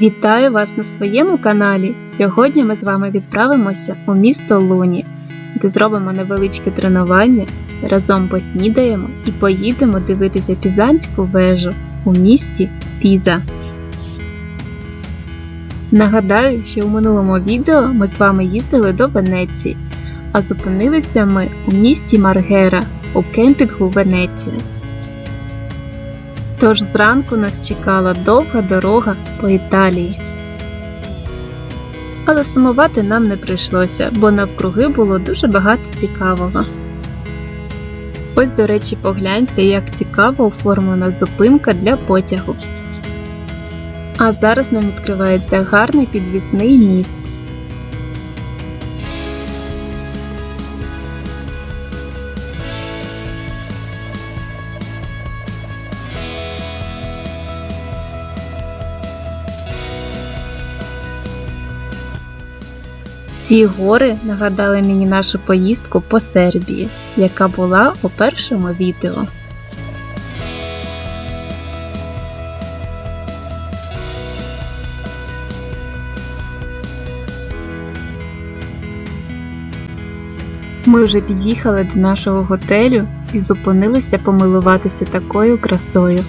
Вітаю вас на своєму каналі. Сьогодні ми з вами відправимося у місто Луні, де зробимо невеличке тренування, разом поснідаємо і поїдемо дивитися Пізанську вежу у місті Піза. Нагадаю, що у минулому відео ми з вами їздили до Венеції, а зупинилися ми у місті Маргера у кемпінгу Венеція. Тож зранку нас чекала довга дорога по Італії. Але сумувати нам не прийшлося, бо навкруги було дуже багато цікавого. Ось, до речі, погляньте, як цікаво оформлена зупинка для потягу. А зараз нам відкривається гарний підвісний міст. Ці гори нагадали мені нашу поїздку по Сербії, яка була у першому відео. Ми вже під'їхали до нашого готелю і зупинилися помилуватися такою красою.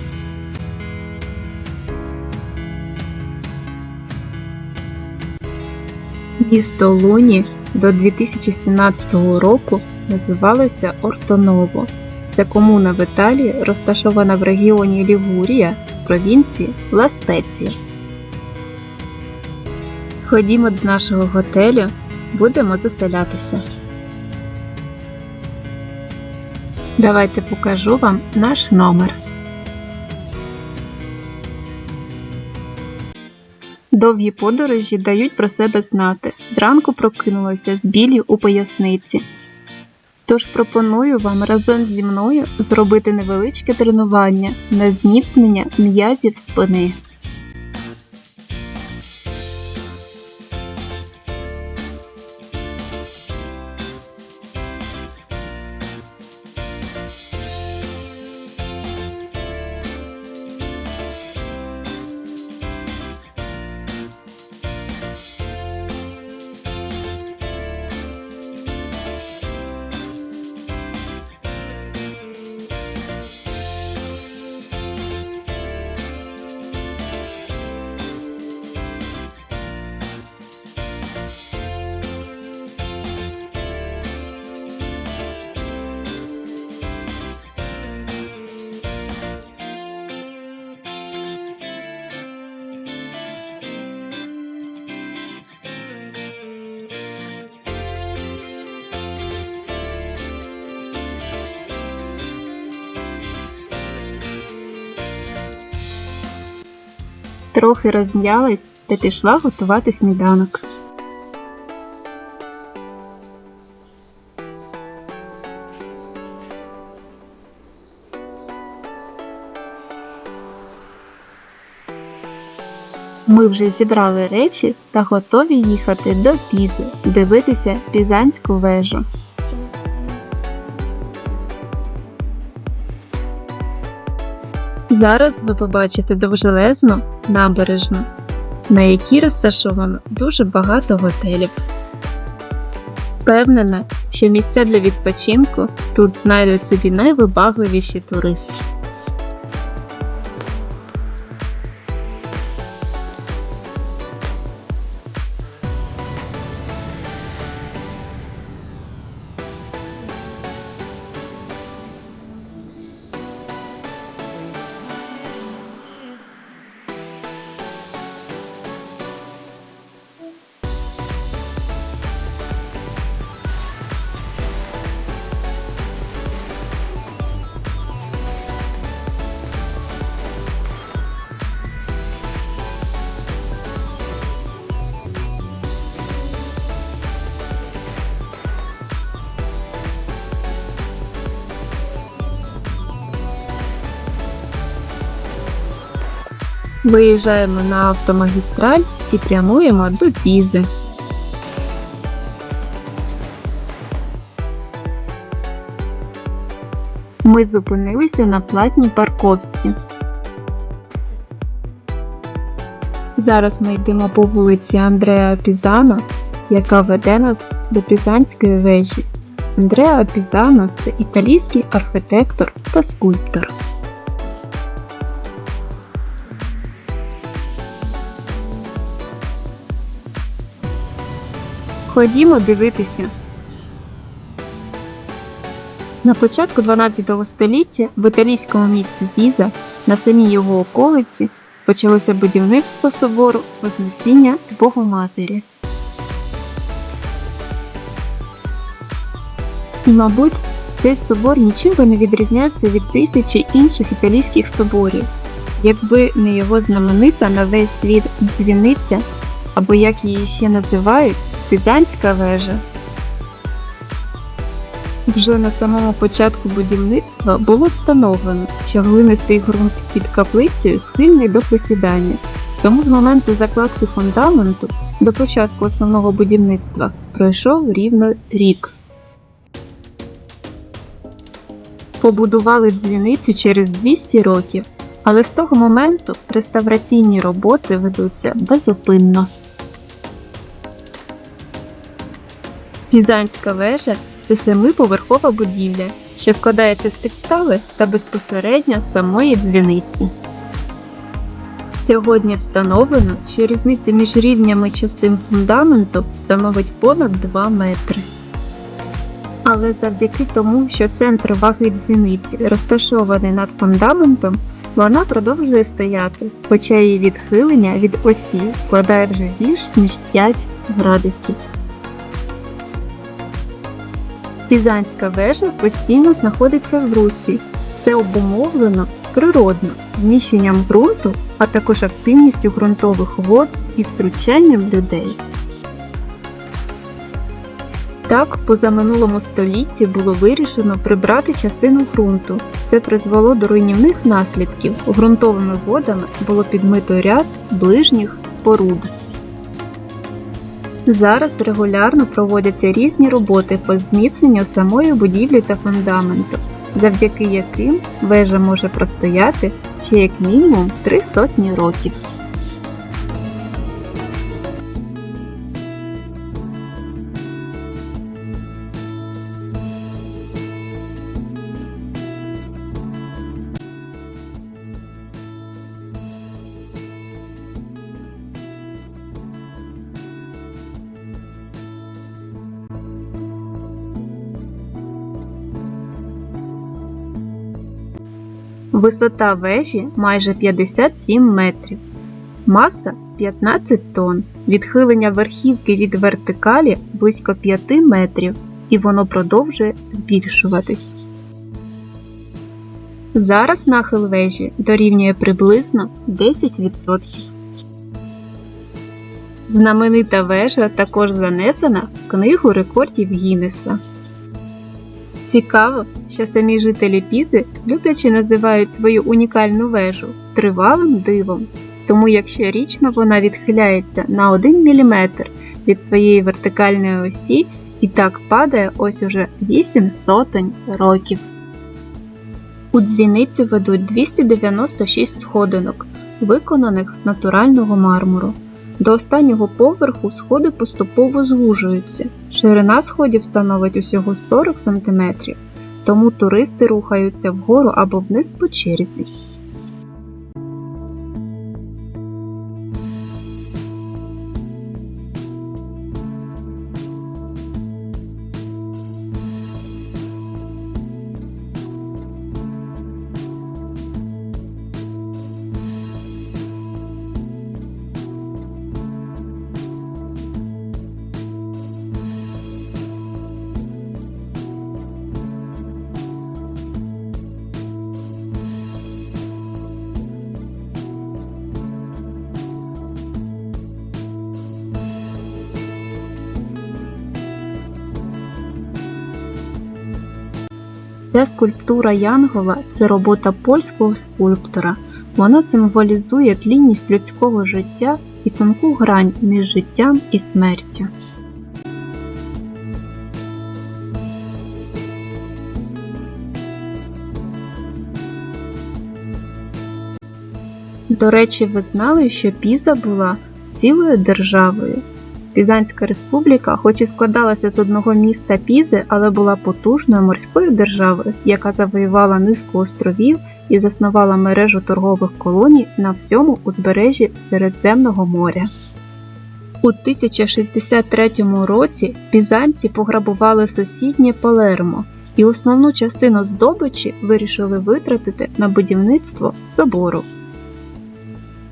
Місто Луні до 2017 року називалося Ортоново. Це комуна в Італії, розташована в регіоні Лігурія, провінції Ла Спеція. Ходімо до нашого готелю, будемо заселятися. Давайте покажу вам наш номер. Довгі подорожі дають про себе знати. Зранку прокинулося з білі у поясниці. Тож пропоную вам разом зі мною зробити невеличке тренування на зміцнення м'язів спини. Трохи розм'ялась та пішла готувати сніданок. Ми вже зібрали речі та готові їхати до Пізи, дивитися Пізанську вежу. Зараз ви побачите довжелезну набережну, на якій розташовано дуже багато готелів. Впевнена, що місця для відпочинку тут знайдуть собі найвибагливіші туристи. Виїжджаємо на автомагістраль і прямуємо до Пізи. Ми зупинилися на платній парковці. Зараз ми йдемо по вулиці Андреа Пізано, яка веде нас до Пізанської вежі. Андреа Пізано це італійський архітектор та скульптор. Ходімо дивитися. На початку 12 століття в італійському місті Піза на самій його околиці почалося будівництво собору Вознесіння Богоматері. І, мабуть, цей собор нічого не відрізнявся від тисячі інших італійських соборів, якби не його знаменита на весь світ дзвіниця, або як її ще називають, Пізанська вежа. Вже на самому початку будівництва було встановлено, що глинистий ґрунт під каплицею схильний до посідання, тому з моменту закладки фундаменту до початку основного будівництва пройшов рівно рік. Побудували дзвіницю через 200 років, але з того моменту реставраційні роботи ведуться безупинно. Пізанська вежа це семиповерхова будівля, що складається з підстави та безпосередньо самої дзвіниці. Сьогодні встановлено, що різниця між рівнями частин фундаменту становить понад 2 метри. Але завдяки тому, що центр ваги дзвіниці розташований над фундаментом, вона продовжує стояти, хоча її відхилення від осі складає вже більш ніж 5 градусів. Пізанська вежа постійно знаходиться в русі. Це обумовлено природно зміщенням ґрунту, а також активністю ґрунтових вод і втручанням людей. Так, позаминулому столітті було вирішено прибрати частину ґрунту. Це призвело до руйнівних наслідків. Ґрунтовими водами було підмито ряд ближніх споруд. Зараз регулярно проводяться різні роботи по зміцненню самої будівлі та фундаменту, завдяки яким вежа може простояти ще як мінімум три сотні років. Висота вежі майже 57 метрів, маса 15 тонн, відхилення верхівки від вертикалі близько 5 метрів, і воно продовжує збільшуватись. Зараз нахил вежі дорівнює приблизно 10%. Знаменита вежа також занесена в Книгу рекордів Гіннеса. Цікаво, що самі жителі Пізи люблячи називають свою унікальну вежу тривалим дивом, тому якщо річно вона відхиляється на 1 мм від своєї вертикальної осі і так падає ось уже 8 сотень років. У дзвіницю ведуть 296 сходинок, виконаних з натурального мармуру. До останнього поверху сходи поступово звужуються. Ширина сходів становить усього 40 см, тому туристи рухаються вгору або вниз по черзі. Ця скульптура Янгола це робота польського скульптора. Вона символізує тлінність людського життя і тонку грань між життям і смертю. До речі, ви знали, що Піза була цілою державою. Пізанська республіка, хоч і складалася з одного міста Пізи, але була потужною морською державою, яка завоювала низку островів і заснувала мережу торгових колоній на всьому узбережжі Середземного моря. У 1063 році пізанці пограбували сусіднє Палермо і основну частину здобичі вирішили витратити на будівництво собору.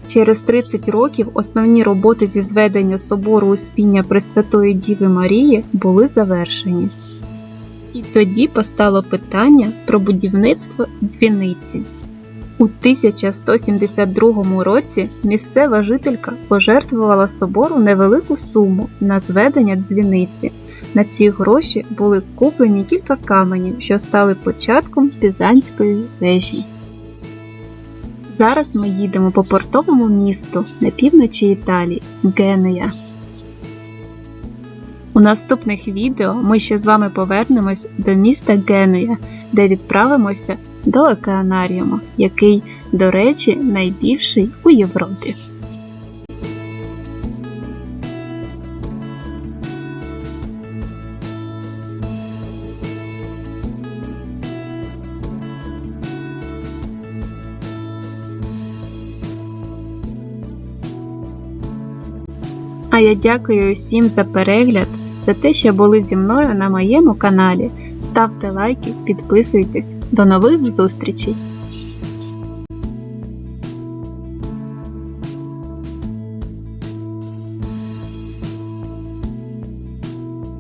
Через 30 років основні роботи зі зведення собору Успіння Пресвятої Діви Марії були завершені. І тоді постало питання про будівництво дзвіниці. У 1172 році місцева жителька пожертвувала собору невелику суму на зведення дзвіниці. На ці гроші були куплені кілька каменів, що стали початком Пізанської вежі. Зараз ми їдемо по портовому місту на півночі Італії Генуя. У наступних відео ми ще з вами повернемось до міста Генуя, де відправимося до океанаріуму, який, до речі, найбільший у Європі. А я дякую усім за перегляд, за те, що були зі мною на моєму каналі. Ставте лайки, підписуйтесь. До нових зустрічей!